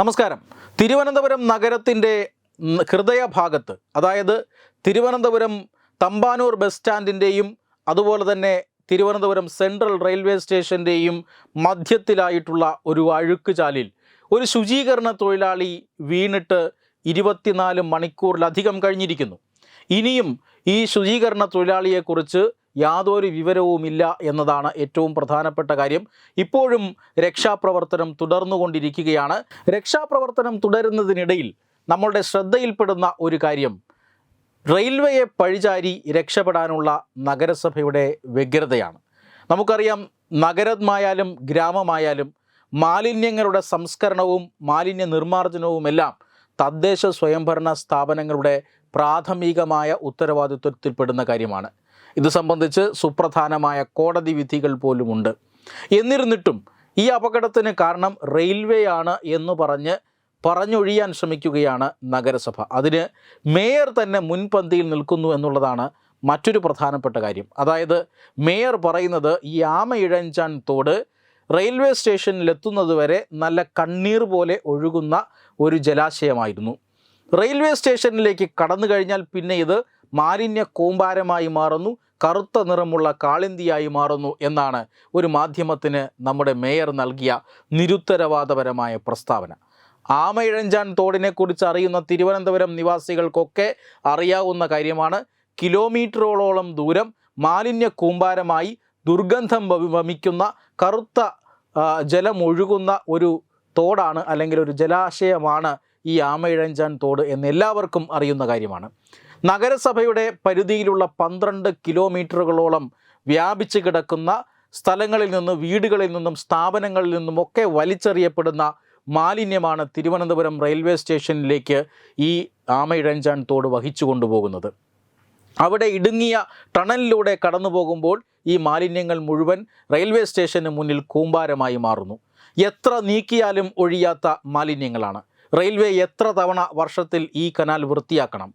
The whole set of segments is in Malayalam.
നമസ്കാരം. തിരുവനന്തപുരം നഗരത്തിന്റെ ഹൃദയഭാഗത്ത് അതായത് തിരുവനന്തപുരം തമ്പാനൂർ ബസ് സ്റ്റാൻഡിന്റെയും അതുപോലെ തന്നെ തിരുവനന്തപുരം സെൻട്രൽ റെയിൽവേ സ്റ്റേഷന്റെയും മധ്യത്തിലായിട്ടുള്ള ഒരു അഴുക്കുചാലിൽ ഒരു ശുചീകരണ തൊഴിലാളി വീണിട്ട് ഇരുപത്തിനാല് മണിക്കൂറിലധികം കഴിഞ്ഞിരിക്കുന്നു. ഇനിയും ഈ ശുചീകരണ തൊഴിലാളിയെക്കുറിച്ച് യാതൊരു വിവരവുമില്ല എന്നതാണ് ഏറ്റവും പ്രധാനപ്പെട്ട കാര്യം. ഇപ്പോഴും രക്ഷാപ്രവർത്തനം തുടർന്നുകൊണ്ടിരിക്കുകയാണ്. രക്ഷാപ്രവർത്തനം തുടരുന്നതിനിടയിൽ നമ്മളുടെ ശ്രദ്ധയിൽപ്പെടുന്ന ഒരു കാര്യം റെയിൽവേയെ പഴിചാരി രക്ഷപ്പെടാനുള്ള നഗരസഭയുടെ വ്യഗ്രതയാണ്. നമുക്കറിയാം നഗരമായാലും ഗ്രാമമായാലും മാലിന്യങ്ങളുടെ സംസ്കരണവും മാലിന്യ നിർമ്മാർജനവുമെല്ലാം തദ്ദേശ സ്വയംഭരണ സ്ഥാപനങ്ങളുടെ പ്രാഥമികമായ ഉത്തരവാദിത്വത്തിൽപ്പെടുന്ന കാര്യമാണ്. ഇത് സംബന്ധിച്ച് സുപ്രധാനമായ കോടതി വിധികൾ പോലുമുണ്ട്. എന്നിരുന്നിട്ടും ഈ അപകടത്തിന് കാരണം റെയിൽവേ ആണ് എന്ന് പറഞ്ഞ് പറഞ്ഞൊഴിയാൻ ശ്രമിക്കുകയാണ് നഗരസഭ. അതിന് മേയർ തന്നെ മുൻപന്തിയിൽ നിൽക്കുന്നു എന്നുള്ളതാണ് മറ്റൊരു പ്രധാനപ്പെട്ട കാര്യം. അതായത് മേയർ പറയുന്നത് ഈ ആമ ഇഴഞ്ചാൻ തോട് റെയിൽവേ സ്റ്റേഷനിലെത്തുന്നത് വരെ നല്ല കണ്ണീർ പോലെ ഒഴുകുന്ന ഒരു ജലാശയമായിരുന്നു. റെയിൽവേ സ്റ്റേഷനിലേക്ക് കടന്നു കഴിഞ്ഞാൽ പിന്നെ ഇത് മാലിന്യ കൂമ്പാരമായി മാറുന്നു കറുത്ത നിറമുള്ള കാളിന്തിയായി മാറുന്നു എന്നാണ് ഒരു മാധ്യമത്തിന് നമ്മുടെ മേയർ നൽകിയ നിരുത്തരവാദപരമായ പ്രസ്താവന. ആമയിഴഞ്ചാൻ തോടിനെക്കുറിച്ച് അറിയുന്ന തിരുവനന്തപുരം നിവാസികൾക്കൊക്കെ അറിയാവുന്ന കാര്യമാണ് കിലോമീറ്ററോളം ദൂരം മാലിന്യ കൂമ്പാരമായി ദുർഗന്ധം വമി- വമിക്കുന്ന കറുത്ത ജലമൊഴുകുന്ന ഒരു തോടാണ് അല്ലെങ്കിൽ ഒരു ജലാശയമാണ് ഈ ആമയിഴഞ്ചാൻ തോട് എന്ന് എല്ലാവർക്കും അറിയുന്ന കാര്യമാണ്. നഗരസഭയുടെ പരിധിയിലുള്ള പന്ത്രണ്ട് കിലോമീറ്ററുകളോളം വ്യാപിച്ച് കിടക്കുന്ന സ്ഥലങ്ങളിൽ നിന്നും വീടുകളിൽ നിന്നും സ്ഥാപനങ്ങളിൽ നിന്നും ഒക്കെ വലിച്ചെറിയപ്പെടുന്ന മാലിന്യമാണ് തിരുവനന്തപുരം റെയിൽവേ സ്റ്റേഷനിലേക്ക് ഈ ആമയിഴഞ്ചാൻ തോട് വഹിച്ചു കൊണ്ടുപോകുന്നത്. അവിടെ ഇടുങ്ങിയ ടണലിലൂടെ കടന്നു പോകുമ്പോൾ ഈ മാലിന്യങ്ങൾ മുഴുവൻ റെയിൽവേ സ്റ്റേഷന് മുന്നിൽ കൂമ്പാരമായി മാറുന്നു. എത്ര നീക്കിയാലും ഒഴിയാത്ത മാലിന്യങ്ങളാണ്. റെയിൽവേ എത്ര തവണ വർഷത്തിൽ ഈ കനാൽ വൃത്തിയാക്കണം?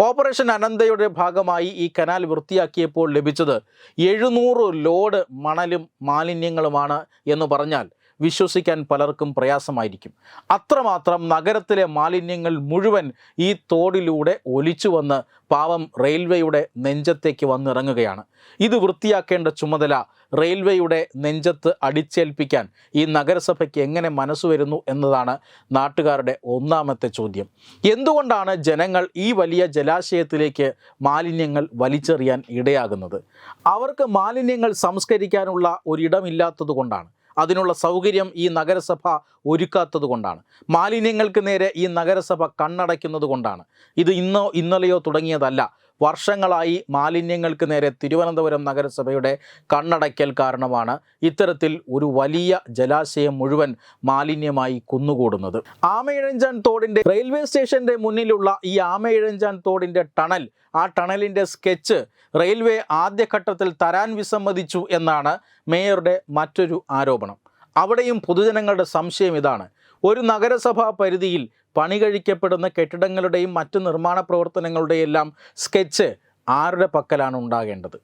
ഓപ്പറേഷൻ അനന്തയുടെ ഭാഗമായി ഈ കനാൽ വൃത്തിയാക്കിയപ്പോൾ ലഭിച്ചത് എഴുന്നൂറ് ലോഡ് മണലും മാലിന്യങ്ങളുമാണ് എന്ന് പറഞ്ഞാൽ വിശ്വസിക്കാൻ പലർക്കും പ്രയാസമായിരിക്കും. അത്രമാത്രം നഗരത്തിലെ മാലിന്യങ്ങൾ മുഴുവൻ ഈ തോടിലൂടെ ഒലിച്ചു വന്ന് പാവം റെയിൽവേയുടെ നെഞ്ചത്തേക്ക് വന്നിറങ്ങുകയാണ്. ഇത് വൃത്തിയാക്കേണ്ട ചുമതല റെയിൽവേയുടെ നെഞ്ചത്ത് അടിച്ചേൽപ്പിക്കാൻ ഈ നഗരസഭയ്ക്ക് എങ്ങനെ മനസ്സ് വരുന്നു എന്നതാണ് നാട്ടുകാരുടെ ഒന്നാമത്തെ ചോദ്യം. എന്തുകൊണ്ടാണ് ജനങ്ങൾ ഈ വലിയ ജലാശയത്തിലേക്ക് മാലിന്യങ്ങൾ വലിച്ചെറിയാൻ ഇടയാകുന്നത്? അവർക്ക് മാലിന്യങ്ങൾ സംസ്കരിക്കാനുള്ള ഒരിടമില്ലാത്തത് കൊണ്ടാണ് അതിനുള്ള സൗകര്യം ഈ നഗരസഭ ഒരുക്കാത്തത് കൊണ്ടാണ്. മാലിന്യങ്ങൾക്ക് നേരെ ഈ നഗരസഭ കണ്ണടയ്ക്കുന്നത് കൊണ്ടാണ്. ഇത് ഇന്നോ ഇന്നലെയോ തുടങ്ങിയതല്ല. വർഷങ്ങളായി മാലിന്യങ്ങൾക്ക് നേരെ തിരുവനന്തപുരം നഗരസഭയുടെ കണ്ണടയ്ക്കൽ കാരണമാണ് ഇത്തരത്തിൽ ഒരു വലിയ ജലാശയം മുഴുവൻ മാലിന്യമായി കുന്നുകൂടുന്നത്. ആമയിഴഞ്ചാൻ തോടിന്റെ റെയിൽവേ സ്റ്റേഷന്റെ മുന്നിലുള്ള ഈ ആമയിഴഞ്ചാൻ തോടിന്റെ ടണൽ ആ ടണലിന്റെ സ്കെച്ച് റെയിൽവേ ആദ്യഘട്ടത്തിൽ തരാൻ വിസമ്മതിച്ചു എന്നാണ് മേയറുടെ മറ്റൊരു ആരോപണം. അവിടെയും പൊതുജനങ്ങളുടെ സംശയം ഇതാണ്. ഒരു നഗരസഭാ പരിധിയിൽ പണി കഴിക്കപ്പെടുന്ന കെട്ടിടങ്ങളുടെയും മറ്റ് നിർമ്മാണ പ്രവർത്തനങ്ങളുടെയും എല്ലാം സ്കെച്ച് ആരുടെ പക്കലാണ് ഉണ്ടാകേണ്ടത്?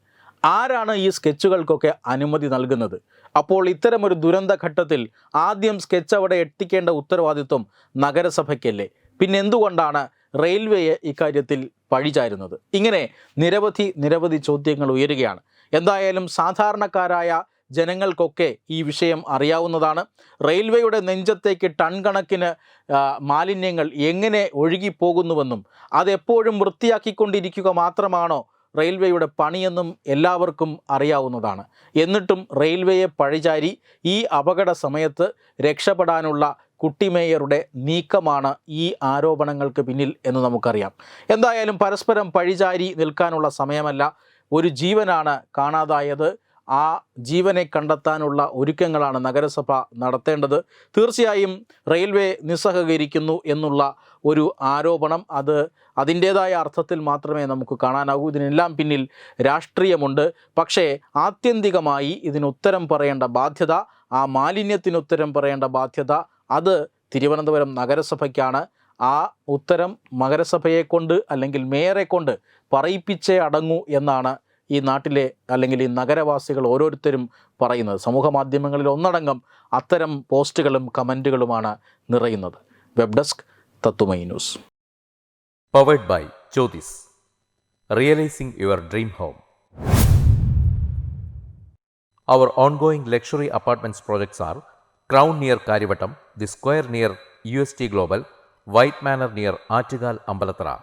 ആരാണ് ഈ സ്കെച്ചുകൾക്കൊക്കെ അനുമതി നൽകുന്നത്? അപ്പോൾ ഇത്തരമൊരു ദുരന്ത ഘട്ടത്തിൽ ആദ്യം സ്കെച്ച് അവിടെ എത്തിക്കേണ്ട ഉത്തരവാദിത്വം നഗരസഭയ്ക്കല്ലേ? പിന്നെ എന്തുകൊണ്ടാണ് റെയിൽവേയെ ഇക്കാര്യത്തിൽ പഴിചാരുന്നത് ഇങ്ങനെ നിരവധി നിരവധി ചോദ്യങ്ങൾ ഉയരുകയാണ്. എന്തായാലും സാധാരണക്കാരായ ജനങ്ങൾക്കൊക്കെ ഈ വിഷയം അറിയാവുന്നതാണ്. റെയിൽവേയുടെ നെഞ്ചത്തേക്ക് ടൺ കണക്കിന് മാലിന്യങ്ങൾ എങ്ങനെ ഒഴുകിപ്പോകുന്നുവെന്നും അതെപ്പോഴും വൃത്തിയാക്കിക്കൊണ്ടിരിക്കുക മാത്രമാണോ റെയിൽവേയുടെ പണിയെന്നും എല്ലാവർക്കും അറിയാവുന്നതാണ്. എന്നിട്ടും റെയിൽവേയെ പഴിചാരി ഈ അപകട സമയത്ത് രക്ഷപ്പെടാനുള്ള കുട്ടിമേയറുടെ നീക്കമാണ് ഈ ആരോപണങ്ങൾക്ക് പിന്നിൽ എന്ന് നമുക്കറിയാം. എന്തായാലും പരസ്പരം പഴിചാരി നിൽക്കാനുള്ള സമയമല്ല. ഒരു ജീവനാണ് കാണാതായത്. ആ ജീവനെ കണ്ടെത്താനുള്ള ഒരുക്കങ്ങളാണ് നഗരസഭ നടത്തേണ്ടത്. തീർച്ചയായും റെയിൽവേ നിസ്സഹകരിക്കുന്നു എന്നുള്ള ഒരു ആരോപണം അത് അതിന്റേതായ അർത്ഥത്തിൽ മാത്രമേ നമുക്ക് കാണാനാകൂ ഇതിനെല്ലാം പിന്നിൽ രാഷ്ട്രീയമുണ്ട്. പക്ഷേ ആത്യന്തികമായി ഇതിന് ഉത്തരം പറയേണ്ട ബാധ്യത ആ മാലിന്യത്തിന് ഉത്തരം പറയേണ്ട ബാധ്യത അത് തിരുവനന്തപുരം നഗരസഭയ്ക്കാണ്. ആ ഉത്തരം നഗരസഭയെ കൊണ്ട് അല്ലെങ്കിൽ മേയറെ കൊണ്ട് പറയിപ്പിച്ചേ അടങ്ങൂ എന്നാണ് ഈ നാട്ടിലെ അല്ലെങ്കിൽ ഈ നഗരവാസികൾ ഓരോരുത്തരും പറയുന്നത് സമൂഹ മാധ്യമങ്ങളിൽ ഒന്നടങ്കം അത്തരം പോസ്റ്റുകളും കമന്റുകളുമാണ് നിറയുന്നത് web desk Tathwamayi news powered by Jyothis realising your dream home Our ongoing luxury apartments projects are Crown near Karivattam, The Square near UST Global, White Manor near Achigal Ambalatra,